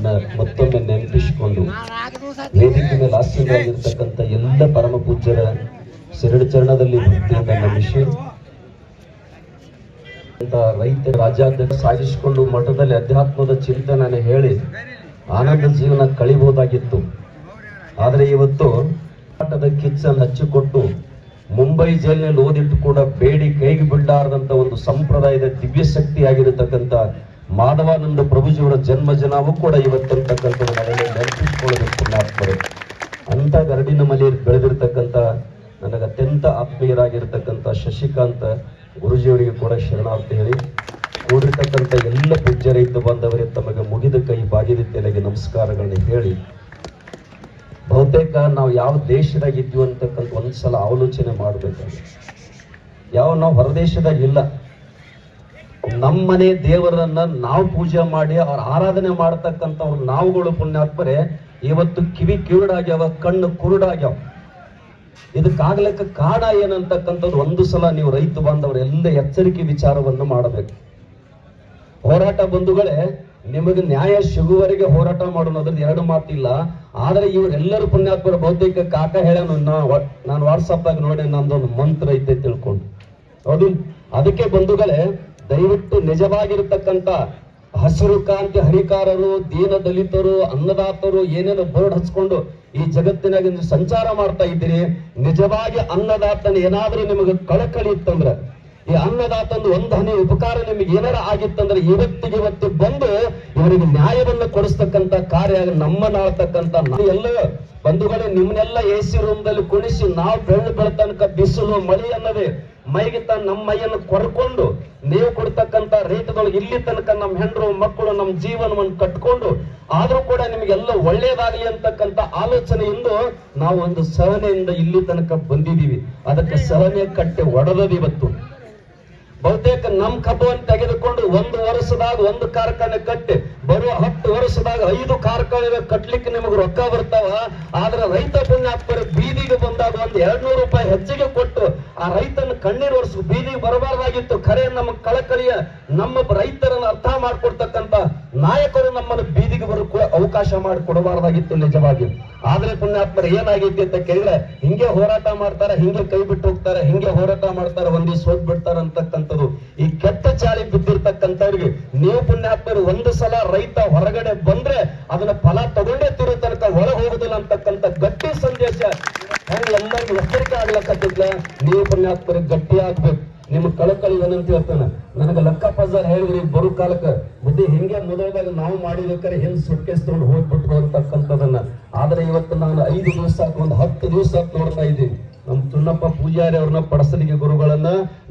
ಅವರನ್ನ ಮತ್ತೊಮ್ಮೆ ನೆನಪಿಸಿಕೊಂಡು ವೇದಿಕೆ ಮೇಲೆ ಆಸೀನರಾಗಿರ್ತಕ್ಕಂಥ ಎಲ್ಲ ಪರಮ ಪೂಜ್ಯರ ಶರಣ ಚರಣದಲ್ಲಿ ಭಕ್ತಿಯಿಂದ ನಮಿಸಿ. ರೈತ ರಾಜ್ಯಾದ್ಯಂತ ಸಾಗಿಸಿಕೊಂಡು ಮಠದಲ್ಲಿ ಅಧ್ಯಾತ್ಮದ ಚಿಂತನೆ ಹೇಳಿ ಆನಂದ ಜೀವನ ಕಳಿಬಹುದಾಗಿತ್ತು. ಆದರೆ ಇವತ್ತು ಮಠದ ಕಿಚ್ಚನ್ನು ಹಚ್ಚಿಕೊಟ್ಟು ಮುಂಬೈ ಜೈಲಿನಲ್ಲಿ ಓದಿಟ್ಟು ಕೂಡ ಬೇಡಿ, ಕೈಗೆ ಬಿಡಲಾರದಂತ ಒಂದು ಸಂಪ್ರದಾಯದ ದಿವ್ಯ ಶಕ್ತಿ ಆಗಿರತಕ್ಕಂಥ ಮಾಧವಾನಂದ ಪ್ರಭುಜಿಯವರ ಜನ್ಮ ಜನಾವು ಕೂಡ ಇವತ್ತಿರ್ತಕ್ಕಂಥದ್ದು ನಾವೆಲ್ಲ ನೆನಪಿಸಿಕೊಳ್ಳಬೇಕು ಪುಣ್ಯಾತ್ಮರು. ಅಂತ ಗರಡಿನ ಮನೆಯಲ್ಲಿ ಬೆಳೆದಿರ್ತಕ್ಕಂಥ ನನಗೆ ಅತ್ಯಂತ ಆತ್ಮೀಯರಾಗಿರ್ತಕ್ಕಂಥ ಶಶಿಕಾಂತ ಗುರುಜಿಯವರಿಗೆ ಕೂಡ ಶರಣಾರ್ಥಿ ಹೇಳಿ, ಕೂಡಿರ್ತಕ್ಕಂಥ ಎಲ್ಲ ಪೂಜ್ಯ ರೈತ ಬಾಂಧವರೇ ತಮಗೆ ಮುಗಿದ ಕೈ ಬಾಗಿದ ತೆಲೆಗೆ ನಮಸ್ಕಾರಗಳನ್ನು ಹೇಳಿ, ಬಹುತೇಕ ನಾವು ಯಾವ ದೇಶದಾಗ ಇದ್ವಿ ಅಂತಕ್ಕಂಥ ಒಂದ್ಸಲ ಆಲೋಚನೆ ಮಾಡಬೇಕು ಯಾವ ನಾವು ಹೊರದೇಶದಾಗ ಇಲ್ಲ ನಮ್ಮನೆ ದೇವರನ್ನ ನಾವು ಪೂಜೆ ಮಾಡಿ ಅವ್ರ ಆರಾಧನೆ ಮಾಡ್ತಕ್ಕಂಥವ್ರು ನಾವುಗಳು ಪುಣ್ಯಾತ್ಮರೆ, ಇವತ್ತು ಕಿವಿ ಕಿವಿಡಾಗ್ಯಾವ ಕಣ್ಣು ಕುರುಡಾಗ್ಯಾವ. ಇದಕ್ಕಾಗ್ಲಿಕ್ಕೆ ಕಾರಣ ಏನಂತಕ್ಕಂಥದ್ದು ಒಂದು ಸಲ ನೀವು ರೈತ ಎಲ್ಲ ಎಚ್ಚರಿಕೆ ವಿಚಾರವನ್ನು ಮಾಡಬೇಕು. ಹೋರಾಟ ಬಂಧುಗಳೇ, ನಿಮಗೆ ನ್ಯಾಯ ಸಿಗುವವರೆಗೆ ಹೋರಾಟ ಮಾಡೋಣ ಎರಡು ಮಾತಿಲ್ಲ. ಆದ್ರೆ ಇವರೆಲ್ಲರೂ ಪುಣ್ಯಾತ್ಮರ ಬಹುತೇಕ ಕಾಕ ಹೇಳೋನು ನಾನು ವಾಟ್ಸಪ್ದಾಗ ನೋಡಿ ನಂದೊಂದು ಮಂತ್ರ ಐತೆ ತಿಳ್ಕೊಂಡು. ಅದು ಅದಕ್ಕೆ ಬಂಧುಗಳೇ ದಯವಿಟ್ಟು ನಿಜವಾಗಿರತಕ್ಕಂತ ಹಸಿರು ಕಾಂತಿ ಹರಿಕಾರರು, ದೀನ ದಲಿತರು, ಅನ್ನದಾತರು ಏನೇನು ಬೋರ್ಡ್ ಹಚ್ಕೊಂಡು ಈ ಜಗತ್ತಿನಾಗ ಸಂಚಾರ ಮಾಡ್ತಾ ಇದ್ದೀರಿ. ನಿಜವಾಗಿ ಅನ್ನದಾತನ ಏನಾದ್ರೂ ನಿಮಗೆ ಕಳಕಳಿ ಇತ್ತಂದ್ರೆ ಈ ಅನ್ನದಾತಂದು ಒಂದು ಹನಿ ಉಪಕಾರ ನಿಮಗೆ ಏನಾರ ಆಗಿತ್ತಂದ್ರೆ ಇವತ್ತಿಗೆ ಇವತ್ತು ಬಂದು ಇವರಿಗೆ ನ್ಯಾಯವನ್ನು ಕೊಡಿಸ್ತಕ್ಕಂತ ಕಾರ್ಯ ನಮ್ಮನ್ನಾಳ್ತಕ್ಕಂತ ನಾಳ್ತಕ್ಕಂತ ಎಲ್ಲ ಬಂಧುಗಳೇ ನಿಮ್ಮನ್ನೆಲ್ಲ ಎ ಸಿ ರೂಮ್ದಲ್ಲಿ ಕುಣಿಸಿ ನಾವು ಬೆಳ್ಳು ಬೆಳತನಕ ಬಿಸಿಲು, ಮಳಿ ಅನ್ನದೇ ಮೈಗೆ ತನ್ನ ನಮ್ಮ ಮೈಯನ್ನು ಕೊರ್ಕೊಂಡು ನೀವು ಕೊಡ್ತಕ್ಕಂತ ರೈತದೊಳಗೆ ಇಲ್ಲಿ ತನಕ ನಮ್ಮ ಹೆಂಡರು, ಮಕ್ಕಳು, ನಮ್ಮ ಜೀವನವನ್ನು ಕಟ್ಕೊಂಡು ಆದ್ರೂ ಕೂಡ ನಿಮಗೆಲ್ಲ ಒಳ್ಳೇದಾಗಲಿ ಅಂತಕ್ಕಂತ ಆಲೋಚನೆಯಿಂದ ನಾವು ಒಂದು ಸಹನೆಯಿಂದ ಇಲ್ಲಿ ತನಕ ಬಂದಿದೀವಿ ಅದಕ್ಕೆ ಸಹನೆ ಕಟ್ಟೆ ಒಡೆದದ ಇವತ್ತು. ಬಹುತೇಕ ನಮ್ ಕಬ್ಬವನ್ನು ತೆಗೆದುಕೊಂಡು ಒಂದು ವರ್ಷದಾಗ ಒಂದು ಕಾರ್ಖಾನೆ ಕಟ್ಟಿ ಬರುವ ಹತ್ತು ವರ್ಷದಾಗ ಐದು ಕಾರ್ಖಾನೆ ಕಟ್ಲಿಕ್ಕೆ ನಿಮಗೆ ರೊಕ್ಕ ಬರ್ತಾವ, ಆದ್ರೆ ರೈತ ಪುಣ್ಯಾಪ್ತರ ಬೀದಿಗೆ ಬಂದಾಗ ಒಂದ್ ಎರಡ್ ನೂರು ರೂಪಾಯಿ ಹೆಚ್ಚಿಗೆ ಕೊಟ್ಟು ಆ ರೈತನ ಕಣ್ಣೀರು ವರ್ಷ ಬೀದಿಗೆ ಬರಬಾರ್ದಾಗಿತ್ತು. ಖರೆ ನಮ್ಮ ಕಳಕಳಿಯ ನಮ್ಮ ರೈತರನ್ನ ಅರ್ಥ ಮಾಡ್ಕೊಡ್ತಕ್ಕಂತ ನಾಯಕರು ನಮ್ಮನ್ನು ಬೀದಿಗೆ ಬರೋಕ್ಕೂ ಅವಕಾಶ ಮಾಡಿಕೊಡಬಾರ್ದಾಗಿತ್ತು ನಿಜವಾಗಿ. ಆದ್ರೆ ಪುಣ್ಯಾತ್ಮರು ಏನಾಗೈತಿ ಅಂತ ಕೇಳಿದ್ರೆ, ಹಿಂಗೆ ಹೋರಾಟ ಮಾಡ್ತಾರೆ, ಹಿಂಗೆ ಕೈ ಬಿಟ್ಟು ಹೋಗ್ತಾರೆ, ಹಿಂಗೆ ಹೋರಾಟ ಮಾಡ್ತಾರೆ ಒಂದಿವ್ಸ ಹೋಗ್ ಬಿಡ್ತಾರೆ ಅಂತಕ್ಕಂಥದ್ದು. ಈ ಕೆಟ್ಟ ಚಾಲಿ ಬಿದ್ದಿರ್ತಕ್ಕಂಥವ್ರಿಗೆ ನೀವು ಪುಣ್ಯಾತ್ಮರು ಒಂದು ಸಲ ರೈತ ಹೊರಗಡೆ ಬಂದ್ರೆ ಅದನ್ನ ಫಲ ತಗೊಂಡೇ ತಿರು ತನಕ ಒಳ ಹೋಗುದಿಲ್ಲ ಅಂತಕ್ಕಂಥ ಗಟ್ಟಿ ಸಂದೇಶ ಹೆಂಗ್ ಎಲ್ಲರಿಗೂ ಎಚ್ಚರಿಕೆ ಆಗ್ಲಕ್ಕತ್ತಿದ್ಲ ನೀವು ಪುಣ್ಯಾತ್ಮರಿಗೆ ಗಟ್ಟಿ ಆಗ್ಬೇಕು. ನಿಮ್ಮ ಕಳಕಳಿ ಏನಂತ ಹೇಳ್ತಾನೆ? ನನಗೆ ಲಕ್ಕ ಪಜಾರ್ ಹೇಳಿದ್ರಿ ಬರೋ ಕಾಲಕ್ಕ, ಬುದ್ಧಿ ಹಿಂಗೆ ಮೊದಲದಾಗ ನಾವು ಮಾಡಿಬೇಕಾರೆ ಹೆಂಗ್ ಸುಟ್ಕೇಸ್ ತಗೊಂಡು ಹೋಗ್ಬಿಟ್ರು ಅಂತಕ್ಕಂಥದನ್ನ. ಆದ್ರೆ ಇವತ್ತು ನಾನು ಐದು ದಿವಸ ಒಂದು ಹತ್ತು ದಿವಸ ನೋಡ್ತಾ ಇದ್ದೀನಿ. ನಮ್ ತುಣ್ಣಪ್ಪ ಪೂಜಾರಿ ಅವ್ರನ್ನ ಪಡಸಲಿಗೆ ಗುರುಗಳನ್ನ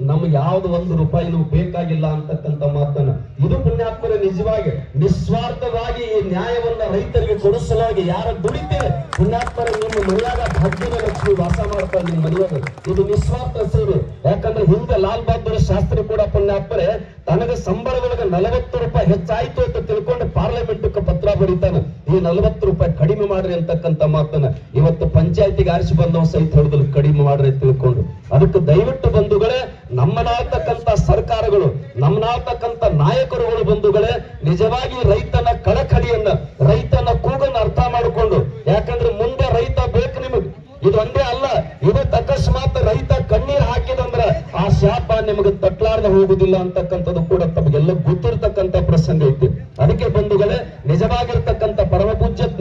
ನಮ್ಗೆ ಯಾವ್ದು ಒಂದು ರೂಪಾಯಿನೂ ಬೇಕಾಗಿಲ್ಲ ಅಂತಕ್ಕಂಥ ಮಾತನ್ನ. ಇದು ಪುಣ್ಯಾತ್ಮರ ನಿಜವಾಗಿ ನಿಸ್ವಾರ್ಥವಾಗಿ ಈ ನ್ಯಾಯವನ್ನ ರೈತರಿಗೆ ಕೊಡಿಸಲಾಗಿ ಯಾರ ದುಡಿತೇ ಪುಣ್ಯಾತ್ಮರ ನಿಮ್ಮ ಮನೆಯಾಗ ಹದ್ದಿನ ಲಕ್ಷ್ಮಿ ವಾಸ ಮಾಡ್ತಾರೆ ನಿಮ್ಮ ಮನೆಯಾಗ. ಇದು ನಿಸ್ವಾರ್ಥ ಸೇವೆ. ಯಾಕಂದ್ರೆ ಹಿಂದೆ ಲಾಲ್ ಬಹದ್ದೂರ್ ಶಾಸ್ತ್ರಿ ಕೂಡ ಪುಣ್ಯಾತ್ಮರೆ, ತನಗೆ ಸಂಬಳದೊಳಗೆ ನಲವತ್ತು ರೂಪಾಯಿ ಹೆಚ್ಚಾಯ್ತು ಅಂತ ತಿಳ್ಕೊಂಡು ಪಾರ್ಲಿಮೆಂಟ್ ಪತ್ರ ಬರೀತಾನೆ. ಈ ನಲವತ್ತು ರೂಪಾಯಿ ಕಡಿಮೆ ಮಾಡ್ರಿ ಅಂತಕ್ಕಂಥ ಮಾತನ್ನ ಇವತ್ತು ಪಂಚಾಯತಿಗೆ ಆರಿಸಿ ಬಂದವ ಸಹಿತ ಹೇಳಿದ್ರು ಕಡಿಮೆ ಮಾಡ್ರಿ ತಿಳ್ಕೊಂಡು. ಅದಕ್ಕೆ ದಯವಿಟ್ಟು ಬಂಧುಗಳೇ, ನಮ್ಮನಾಗ್ತಕ್ಕಂಥ ಸರ್ಕಾರಗಳು, ನಮ್ಮನಾಗ್ತಕ್ಕಂಥ ನಾಯಕರುಗಳು ಬಂಧುಗಳೇ, ನಿಜವಾಗಿ ರೈತನ ಕಳಕಳಿಯನ್ನ, ರೈತನ ಕೂಗನ್ನ ಅರ್ಥ ಮಾಡಿಕೊಂಡು, ಯಾಕಂದ್ರೆ ಮುಂದೆ ರೈತ ಬೇಕು ನಿಮಗೆ. ಇದು ಒಂದೇ ಅಲ್ಲ, ಇವತ್ತು ಅಕಸ್ಮಾತ್ ರೈತ ಕಣ್ಣೀರ್ ಹಾಕಿದಂದ್ರ ಆ ಶಾಪ ನಿಮಗೆ ತಟ್ಲಾರ್ದ ಹೋಗುದಿಲ್ಲ ಅಂತಕ್ಕಂಥದ್ದು ಕೂಡ ತಮಗೆಲ್ಲ ಗೊತ್ತಿರ್ತಕ್ಕಂಥ ಪ್ರಸಂಗ ಐತಿ. ಅದಕ್ಕೆ ಬಂಧುಗಳೇ ಪರಮಪೂಜ್ಯ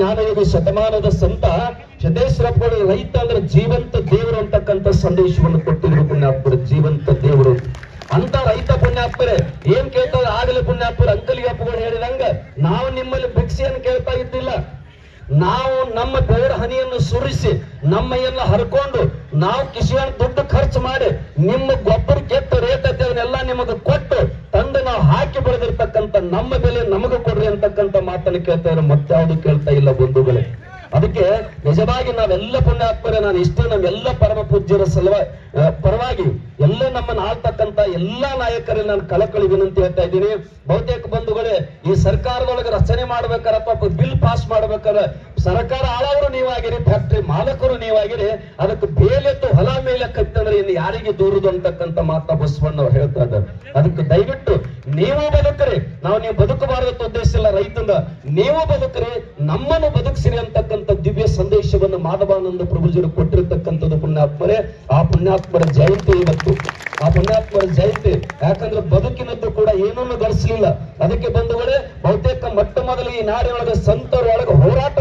ಜ್ಞಾನಯೋಗಿ ಶತಮಾನದ ಸಂತ ಸಿದ್ದೇಶ್ವರಪ್ಪಗಳು ರೈತ ಅಂದ್ರೆ ಜೀವಂತ ದೇವರು ಅಂತಕ್ಕಂಥ ಸಂದೇಶವನ್ನು ಕೊಟ್ಟಿದ್ರು ಪುಣ್ಯಾತ್ಮರು, ಜೀವಂತ ದೇವರು. ಅಂತ ರೈತ ಪುಣ್ಯಾತ್ಮರೇ, ಏನ್ ಕೇಳ್ತಾರೆ ಆಗಲೇ ಪುಣ್ಯಾತ್ಮರು ಅಂಕಲಿಗೆ ಹೇಳಿದಂಗ, ನಾವು ನಿಮ್ಮಲ್ಲಿ ಭಿಕ್ಷೆಯನ್ನು ಕೇಳ್ತಾ ಇದ್ದಿಲ್ಲ. ನಾವು ನಮ್ಮ ಬೆವರ ಹನಿಯನ್ನು ಸುರಿಸಿ, ನಮ್ಮ ಎಲ್ಲ ಹರ್ಕೊಂಡು, ನಾವು ಕಿಶಿಯನ್ನು ದುಡ್ಡು ಖರ್ಚು ಮಾಡಿ, ನಿಮ್ಮ ಗೊಬ್ಬರ ಕೆಟ್ಟ ರೇಟ್ ಅದನ್ನೆಲ್ಲ ನಿಮಗೆ ಕೊಟ್ಟು ತಂದು ನಾವು ಹಾಕಿ ಬೆಳೆದಿರ್ತಕ್ಕಂಥ ನಮ್ಮ ಬೆಲೆ ನಮಗೆ ಕೊಡ್ರಿ ಅಂತಕ್ಕಂಥ ಮಾತನ್ನು ಕೇಳ್ತಾ ಇರೋ ಮತ್ತಾವುದು ಕೇಳ್ತಾ ಇಲ್ಲ ಬಂಧುಗಳೇ. ಅದಕ್ಕೆ ನಿಜವಾಗಿ ನಾವೆಲ್ಲ ಪುಣ್ಯಾತ್ಮರೇ, ನಾನು ಇಷ್ಟೇ ನಮ್ಮೆಲ್ಲ ಪರಮ ಪೂಜ್ಯರ ಸಲುವಾಗಿ ಪರವಾಗಿ ಎಲ್ಲ ನಮ್ಮನ್ನ ಆಳ್ತಕ್ಕಂತ ಎಲ್ಲಾ ನಾಯಕರಲ್ಲಿ ನಾನು ಕಳಕಳಿ ವಿನಂತಿ ಹೇಳ್ತಾ ಇದ್ದೀನಿ. ಬಹುತೇಕ ಬಂಧುಗಳೇ, ಈ ಸರ್ಕಾರದೊಳಗೆ ರಚನೆ ಮಾಡ್ಬೇಕಾರಪ್ಪ ಬಿಲ್ ಪಾಸ್ ಮಾಡ್ಬೇಕಾದ್ರೆ ಸರ್ಕಾರ ಆಳವರು ನೀವಾಗಿರಿ ಫ್ಯಾಕ್ಟ್ರಿ ಮಾಲಕರು ನೀವಾಗಿರಿ, ಅದಕ್ಕೆ ಬೇಲೆತ್ತು ಹೊಲ ಮೇಲೆ ಕತ್ತಂದ್ರೆ ಇನ್ನು ಯಾರಿಗೆ ದೂರದು ಅಂತಕ್ಕಂಥ ಮಾತ ಬಸವಣ್ಣ ಅವ್ರು ಹೇಳ್ತಾ ಇದ್ದಾರೆ. ಅದಕ್ಕೆ ದಯವಿಟ್ಟು ನೀವು ಬದುಕ್ರಿ. ನಾವು ನೀವು ಬದುಕಬಾರದು ಉದ್ದೇಶ ಇಲ್ಲ ರೈತಂದ. ನೀವು ಬದುಕ್ರಿ, ನಮ್ಮನ್ನು ಬದುಕಿಸಿರಿ ಅಂತಕ್ಕಂಥ ದಿವ್ಯ ಸಂದೇಶವನ್ನು ಮಾಧವಾನಂದ ಪ್ರಭುಜರು ಕೊಟ್ಟಿರ್ತಕ್ಕಂಥದ್ದು ಪುಣ್ಯಾತ್ಮರೇ. ಆ ಪುಣ್ಯಾತ್ಮರ ಜಯಂತಿ ಇವತ್ತು. ಆ ಪುಣ್ಯಾತ್ಮರ ಜಯಂತಿ. ಯಾಕಂದ್ರೆ ಬದುಕಿನದ್ದು ಕೂಡ ಏನನ್ನು ಗಳಿಸಲಿಲ್ಲ ಅದಕ್ಕೆ ಬಂದವರೇ, ಬಹುತೇಕ ಮೊಟ್ಟ ಮೊದಲು ಈ ನಾಡಿನೊಳಗೆ ಸಂತರೊಳಗೆ ಹೋರಾಟ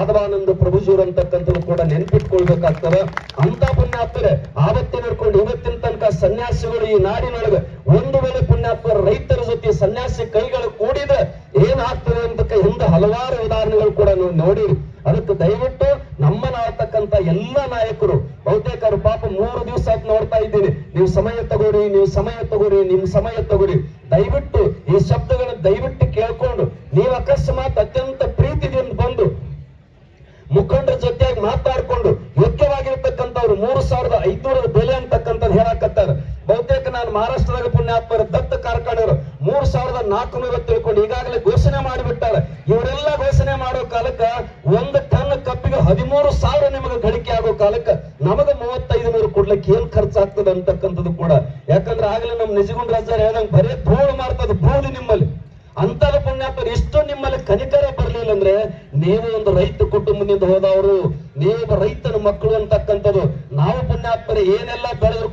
ಮಾಧವಾನಂದ ಪ್ರಭುಸೂರ್ ಅಂತಕ್ಕಂಥದ್ದು ಕೂಡ ನೆನಪಿಟ್ಕೊಳ್ಬೇಕಾಗ್ತದ. ಅಂತ ಪುಣ್ಯಾತ್ಮರೇ, ಆವತ್ತೆ ನಡ್ಕೊಂಡು ಇವತ್ತಿನ ತನಕ ಸನ್ಯಾಸಿಗಳು ಈ ನಾಡಿನೊಳಗೆ ಒಂದು ವೇಳೆ ಪುಣ್ಯಾತ್ಮರ ರೈತರ ಜೊತೆ ಸನ್ಯಾಸಿ ಕೈಗಳು ಕೂಡಿದ್ರೆ ಏನಾಗ್ತದೆ ಅಂತಕ್ಕ ಹಿಂದೆ ಹಲವಾರು ಉದಾಹರಣೆಗಳು ಕೂಡ ನೀವು ನೋಡಿರಿ. ಅದಕ್ಕೆ ದಯವಿಟ್ಟು ನಮ್ಮನಾಗ್ತಕ್ಕಂತ ಎಲ್ಲ ನಾಯಕರು ಬಹುತೇಕರು ಪಾಪ ಮೂರು ದಿವಸ ನೋಡ್ತಾ ಇದ್ದೀನಿ. ನೀವು ಸಮಯ ತಗೋರಿ, ನೀವು ಸಮಯ ತಗೋರಿ ನಿಮ್ ಸಮಯ ತಗೋರಿ. ದಯವಿಟ್ಟು ಈ ಶಬ್ದಗಳನ್ನ ದಯವಿಟ್ಟು ಕೇಳ್ಕೊಂಡು ನೀವು ಅಕಸ್ಮಾತ್ ಅತ್ಯಂತ ಮಹಾರಾಷ್ಟ್ರದಾಗ ಪುಣ್ಯಾತ್ಮರ, ದತ್ತ ಕಾರ್ಖಾನೆಯವರು ಮೂರ್ ಸಾವಿರದ ನಾಲ್ಕುನೂರ ತಿಳ್ಕೊಂಡು ಈಗಾಗಲೇ ಘೋಷಣೆ ಮಾಡಿಬಿಟ್ಟಾರ. ಇವರೆಲ್ಲ ಘೋಷಣೆ ಮಾಡೋ ಕಾಲಕ್ಕ ಒಂದು ಟನ್ ಕಪ್ಪಿಗೆ ಹದಿಮೂರು ಸಾವಿರ ನಿಮಗೆ ಗಳಿಕೆ ಆಗೋ ಕಾಲಕ್ಕ ನಮಗ ಮೂವತ್ತೈದು ನೂರು ಕೊಡ್ಲಿಕ್ಕೆ ಏನ್ ಖರ್ಚಾಗ್ತದೆ ಅಂತಕ್ಕಂಥದ್ದು ಕೂಡ. ಯಾಕಂದ್ರೆ ಆಗಲೇ ನಮ್ ನಿಜಗುಂಡ್ ಸರ್ ಹೇಳ್ದಂಗೆ ಬರೇ ಧೂಳು ಮಾಡ್ತದ ಬೂದಿ ನಿಮ್ಮಲ್ಲಿ. ಅಂತದ ಪುಣ್ಯಾತ್ಮರು ಇಷ್ಟು ನಿಮ್ಮಲ್ಲಿ ಕನಿಕರ ಬರಲಿಲ್ಲ ಅಂದ್ರೆ ನೀವು ಒಂದು ರೈತ ಕುಟುಂಬದಿಂದ ಹೋದವರು ನೀವು ರೈತನ ಮಕ್ಕಳು ಅಂತಕ್ಕಂಥದ್ದು. ನಾವು ಪುಣ್ಯಾತ್ಮರು, ಏನೆಲ್ಲ ಬೆಳೆದ್ರು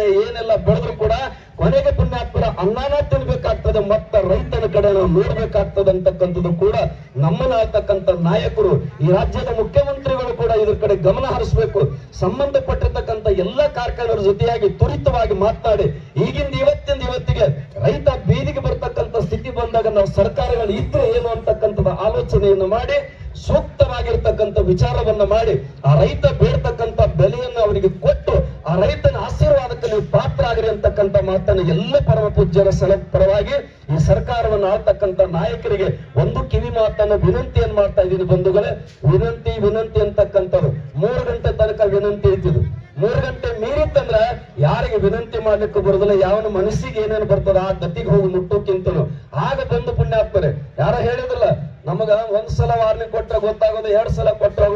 ಕಾರ್ಖಾನೆ ಏನೆಲ್ಲ ಬೆಳೆದ್ರು ಕೂಡ ಕೊನೆಗೆ ಪುಣ್ಯಾತ್ಮರ ಅನ್ನಾನ ತಿನ್ಬೇಕಾಗ್ತದೆ, ಮತ್ತ ರೈತನ ಕಡೆ ನಾವು ನೋಡ್ಬೇಕಾಗ್ತದೆ ಅಂತಕ್ಕಂಥದ್ದು ಕೂಡ ನಮ್ಮನ್ನಾಗ್ತಕ್ಕಂಥ ನಾಯಕರು, ಈ ರಾಜ್ಯದ ಮುಖ್ಯಮಂತ್ರಿಗಳು ಕೂಡ ಇದ್ರ ಕಡೆ ಗಮನ ಹರಿಸಬೇಕು. ಸಂಬಂಧಪಟ್ಟಿರ್ತಕ್ಕಂಥ ಎಲ್ಲ ಕಾರ್ಖಾನೆಗಳ ಜೊತೆಯಾಗಿ ತ್ವರಿತವಾಗಿ ಮಾತನಾಡಿ, ಈಗಿಂದ ಇವತ್ತಿಂದ ಇವತ್ತಿಗೆ ರೈತ ಬೀದಿಗೆ ಬರ್ತಕ್ಕಂಥ ಸ್ಥಿತಿ ಬಂದಾಗ ನಾವು ಸರ್ಕಾರಗಳು ಇದ್ರೆ ಏನು ಅಂತಕ್ಕಂಥದ್ದು ಆಲೋಚನೆಯನ್ನು ಮಾಡಿ ಸೂಕ್ತವಾಗಿರ್ತಕ್ಕಂಥ ವಿಚಾರವನ್ನ ಮಾಡಿ ಆ ರೈತ ಬೇಡ್ತಕ್ಕಂಥ ಬೆಲೆಯನ್ನು ಅವರಿಗೆ ಕೊಟ್ಟು ಆ ರೈತನ ಆಶೀರ್ವಾದಕ್ಕೆ ನೀವು ಪಾತ್ರ ಆಗಿರಿ ಅಂತಕ್ಕಂಥ ಮಾತನ್ನು ಎಲ್ಲ ಪರಮ ಪೂಜ್ಯರ ಸಲ ಪರವಾಗಿ ಈ ಸರ್ಕಾರವನ್ನು ಆಳ್ತಕ್ಕಂಥ ನಾಯಕರಿಗೆ ಒಂದು ಕಿವಿ ಮಾತನ್ನು ವಿನಂತಿಯನ್ನು ಮಾಡ್ತಾ ಇದ್ದೀನಿ ಬಂಧುಗಳೇ, ವಿನಂತಿ ವಿನಂತಿ ಅಂತಕ್ಕಂಥವ್ರು. ಮೂರು ಗಂಟೆ ತನಕ ವಿನಂತಿ ಇದ್ದಿದ್ದು ಮೂರು ಗಂಟೆ ಮೀರಿತ್ತಂದ್ರ ಯಾರಿಗೆ ವಿನಂತಿ ಮಾಡ್ಲಿಕ್ಕೆ ಬರೋದಿಲ್ಲ, ಯಾವನ ಮನಸ್ಸಿಗೆ ಏನೇನು ಬರ್ತದ ಆ ಗತಿಗೆ ಹೋಗಿ ಮುಟ್ಟೋಕ್ಕಿಂತಲೂ. ಆಗ ಬಂದು ಆಗ್ತಾರೆ ಯಾರ ಹೇಳಿದ್ರಲ್ಲ ನಮಗ ಒಂದ್ ಸಲ ವಾರ್ನಿಂಗ್ ಕೊಟ್ರೆ ಗೊತ್ತಾಗೋದು, ಎರಡ್ ಸಲ ಕೊಟ್ರೆ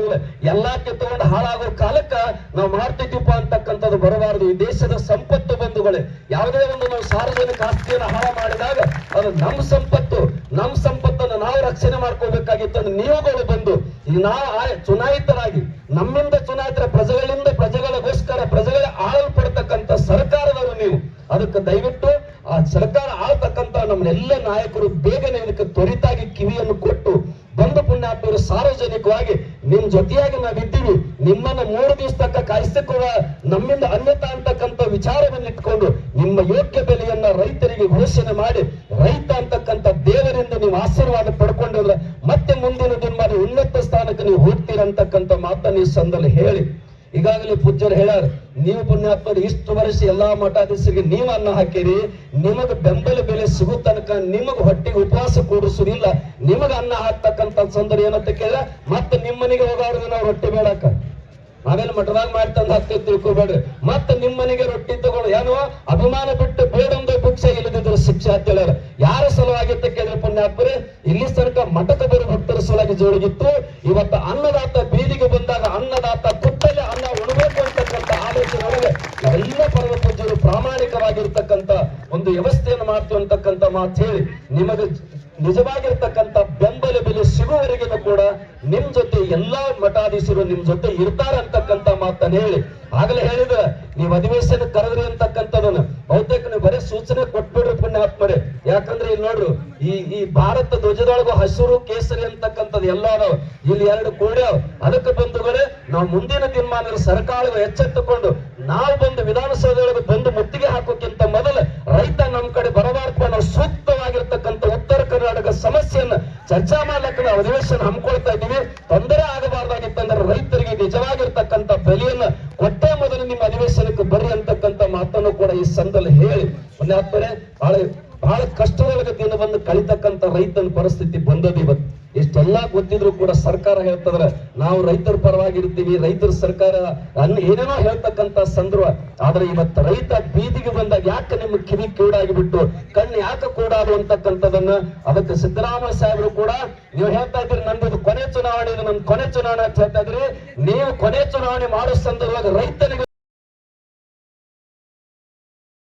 ಎಲ್ಲಾ ಕಿತ್ಕೊಂಡು ಹಾಳಾಗೋ ಕಾಲಕ್ಕ ನಾವು ಮಾಡ್ತಿದ್ದೀವಪ್ಪ ಅಂತಕ್ಕಂಥದ್ದು ಬರಬಾರದು. ಈ ದೇಶದ ಸಂಪತ್ತು ಬಂಧುಗಳು, ಯಾವುದೇ ಒಂದು ನಾವು ಸಾರ್ವಜನಿಕ ಆಸ್ತಿಯನ್ನು ಹಾಳ ಮಾಡಿದಾಗ ಅದು ನಮ್ಮ ಸಂಪತ್ತು. ನಮ್ಮ ಸಂಪತ್ತನ್ನು ನಾವು ರಕ್ಷಣೆ ಮಾಡ್ಕೋಬೇಕಾಗಿತ್ತು ನೀವುಗಳು ಬಂದು ನಾವು ಚುನಾಯಿತರಾಗಿ, ನಮ್ಮಿಂದ ಚುನಾಯಿತರ ಪ್ರಜೆಗಳಿಂದ ಪ್ರಜೆಗಳಿಗೋಸ್ಕರ ಪ್ರಜೆಗಳ ಆಳಲ್ಪಡ್ತಕ್ಕಂಥ ಸರ್ಕಾರದವರು ನೀವು. ಅದಕ್ಕೆ ದಯವಿಟ್ಟು ಆ ಸರ್ಕಾರ ಆಳ್ತಕ್ಕಂಥ ನಮ್ಮೆಲ್ಲ ನಾಯಕರು ಬೇಗನೆ ಇದಕ್ಕೆ ತ್ವರಿತಾಗಿ ಕಿವಿಯನ್ನು ಕೊಟ್ಟು ಬಂದು ಪುಣ್ಯಾತ್ಮರು ಸಾರ್ವಜನಿಕವಾಗಿ ನಿಮ್ ಜೊತೆಯಾಗಿ ನಾವಿದ್ದೀವಿ ನಿಮ್ಮನ್ನ ಮೂರು ದಿವಸ ತಕ್ಕ ಕಾಯಿಸಿಕೊಳ್ಳ ನಮ್ಮಿಂದ ಅನ್ಯತಾ ಅಂತಕ್ಕಂಥ ವಿಚಾರವನ್ನು ಇಟ್ಕೊಂಡು ನಿಮ್ಮ ಯೋಗ್ಯ ಬೆಲೆಯನ್ನ ರೈತರಿಗೆ ಘೋಷಣೆ ಮಾಡಿ ರೈತ ಅಂತಕ್ಕಂಥ ದೇವರಿಂದ ನೀವು ಆಶೀರ್ವಾದ ಪಡ್ಕೊಂಡಿದ್ರೆ ಮತ್ತೆ ಮುಂದಿನ ದಿನ ಉನ್ನತ ಸ್ಥಾನಕ್ಕೆ ನೀವು ಹೋಗ್ತೀರಂತಕ್ಕಂಥ ಮಾತನ್ನು ಈ ಸಂದಲ್ಲಿ ಹೇಳಿ. ಈಗಾಗಲೇ ಪೂಜ್ಯರು ಹೇಳ್ಯಾರ ನೀವು ಪುಣ್ಯಾತ್ಮರು, ಇಷ್ಟು ವರ್ಷ ಎಲ್ಲಾ ಮಠಾಧೀಶರಿಗೆ ನೀವು ಅನ್ನ ಹಾಕಿರಿ. ನಿಮಗ ಬೆಂಬಲ ಬೆಲೆ ಸಿಗೋ ತನಕ ನಿಮಗ ಹೊಟ್ಟೆಗೆ ಉಪವಾಸ ಕೂಡಿಸುವುದಿಲ್ಲ. ನಿಮಗ ಅನ್ನ ಹಾಕ್ತಕ್ಕಂತ ಸಂದರ್ಭ ಏನಂತ ಕೇಳಿದ್ರೆ, ಮತ್ತೆ ನಿಮ್ಮನಿಗೆ ಹೋಗೋರ್ದು ನಾವು ರೊಟ್ಟಿ ಬೇಡಕ್ಕ. ನಾವೇನು ಮಠದಾಗ ಮಾಡ್ತಂದ್ ಹಾಕ್ತೇವೆ ತಿಳ್ಕೊಬೇಡ್ರಿ. ಮತ್ತೆ ನಿಮ್ಮನಿಗೆ ರೊಟ್ಟಿ ತಗೊಂಡು ಏನೋ? ಅಭಿಮಾನ ಬಿಟ್ಟು ಬೇಡೊಂದು ಭಿಕ್ಷೆ ಇಲ್ಲದಿದ್ರೆ ಶಿಕ್ಷೆ ಅಂತ ಹೇಳ ಯಾರ ಸಲುವಾಗಿ ಕೇಳಿದ್ರೆ ಪುಣ್ಯಾತ್ಮರೇ, ಇಲ್ಲಿ ತನಕ ಮಠಕ್ಕೆ ಬರೋ ಭಕ್ತರ ಸಲುವಾಗಿ ಜೋಡಿಗಿತ್ತು ಇವತ್ತು ಅನ್ನದಾತ ಬೀದಿಗೆ ಬಂದಾಗ ಅನ್ನದಾತ ತುತ್ತಲೆ ಅನ್ನ ಉಣಬೇಕು ಅಂತಕ್ಕಂಥ ಆಲೋಚನೆ ಒಳಗೆ ನಾವೆಲ್ಲ ಪರಮ ಪೂಜ್ಯರು ಪ್ರಾಮಾಣಿಕವಾಗಿರ್ತಕ್ಕಂಥ ಒಂದು ವ್ಯವಸ್ಥೆಯನ್ನು ಮಾಡ್ತೀವಿ ಅಂತಕ್ಕಂಥ ಮಾತು ಹೇಳಿ ನಿಮಗೆ ನಿಜವಾಗಿರ್ತಕ್ಕಂಥ ಬೆಂಬಲ ಬೆಲೆ ಸಿಗುವವರೆಗೂ ಕೂಡ ನಿಮ್ ಜೊತೆ ಎಲ್ಲಾ ಮಠಾಧೀಶರು ನಿಮ್ ಜೊತೆ ಇರ್ತಾರ ಅಂತಕ್ಕಂತ ಮಾತನ್ನ ಹೇಳಿ. ಆಗಲೇ ಹೇಳಿದ್ರ, ನೀವ್ ಅಧಿವೇಶನ ಕರೆದ್ರಿ ಅಂತಕ್ಕಂಥದನ್ನ ಬಹುತೇಕ ನೀವು ಬರೀ ಸೂಚನೆ ಕೊಟ್ಬಿಡ್ರಿ ಪುಣ್ಯಾತ್ಮರೆ. ಯಾಕಂದ್ರೆ ಇಲ್ಲಿ ನೋಡ್ರು, ಈ ಈ ಭಾರತ ಧ್ವಜದೊಳಗು ಹಸಿರು ಕೇಸರಿ ಅಂತಕ್ಕಂಥದ್ದು ಎಲ್ಲ ಇಲ್ಲಿ ಎರಡು ಕೂಡ್ಯಾವ ಅದಕ್ಕೆ ಬಂಧುಗಳೇ, ನಾವು ಮುಂದಿನ ದಿನಮಾನ ಸರ್ಕಾರಗಳು ಎಚ್ಚೆತ್ತುಕೊಂಡು, ನಾವು ಬಂದು ವಿಧಾನಸೌಧದೊಳಗೆ ಬಂದು ಮುತ್ತಿಗೆ ಹಾಕೋಕ್ಕಿಂತ ಮೊದಲು ರೈತ ನಮ್ಮ ಕಡೆ ಬರಬಾರ್ದು ನಾವು ಸೂಕ್ತವಾಗಿರ್ತಕ್ಕಂಥ ಉತ್ತರ ಕರ್ನಾಟಕ ಸಮಸ್ಯೆಯನ್ನ ಚರ್ಚಾ ಮಾಡ್ಲಕ್ಕ ನಾವು ಅಧಿವೇಶನ ಹಮ್ಮಿಕೊಳ್ತಾ ಇದ್ದೀವಿ. ತೊಂದರೆ ಆಗಬಾರ್ದಾಗಿತ್ತಂದ್ರೆ ರೈತರಿಗೆ ನಿಜವಾಗಿರ್ತಕ್ಕಂಥ ಬೆಲೆಯನ್ನ ಕೊಟ್ಟೆ ಮೊದಲು ನಿಮ್ಮ ಅಧಿವೇಶನಕ್ಕೆ ಬರ್ರಿ ಅಂತಕ್ಕಂಥ ಮಾತನ್ನು ಕೂಡ ಈ ಸಂದಲ್ಲಿ ಹೇಳಿ. ಬಹಳ ಬಹಳ ಕಷ್ಟದೊಳಗೆ ದಿನವನ್ನು ಕಳಿತಕ್ಕಂಥ ರೈತನ ಪರಿಸ್ಥಿತಿ ಬಂದದ ಇವತ್ತು. ಇಷ್ಟೆಲ್ಲ ಗೊತ್ತಿದ್ರು ಕೂಡ ಸರ್ಕಾರ ಹೇಳ್ತದ್ರ ನಾವು ರೈತರ ಪರವಾಗಿರ್ತೀವಿ, ರೈತರ ಸರ್ಕಾರ ಅನ್ನ ಏನೇನೋ ಹೇಳ್ತಕ್ಕಂತ ಸಂದರ್ಭ. ಆದ್ರೆ ಇವತ್ತು ರೈತ ಬೀದಿಗೆ ಬಂದಾಗ ಯಾಕೆ ನಿಮ್ಮ ಕಿವಿ ಕೀಡಾಗಿಬಿಟ್ಟು ಬಿಟ್ಟು ಕಣ್ಣು ಯಾಕೆ ಕೂಡಾದು ಅಂತಕ್ಕಂಥದನ್ನ ಅದಕ್ಕೆ ಸಿದ್ದರಾಮಯ್ಯ ಸಾಹೇಬರು ಕೂಡ ನೀವು ಹೇಳ್ತಾ ಇದ್ರಿ ನಂದು ಕೊನೆ ಚುನಾವಣೆ ನನ್ನ ಕೊನೆ ಚುನಾವಣೆ ಅಂತ ಹೇಳ್ತಾ ಇದ್ರಿ ನೀವು ಕೊನೆ ಚುನಾವಣೆ ಮಾಡೋ ಸಂದರ್ಭದಾಗ ರೈತನಿಗೆ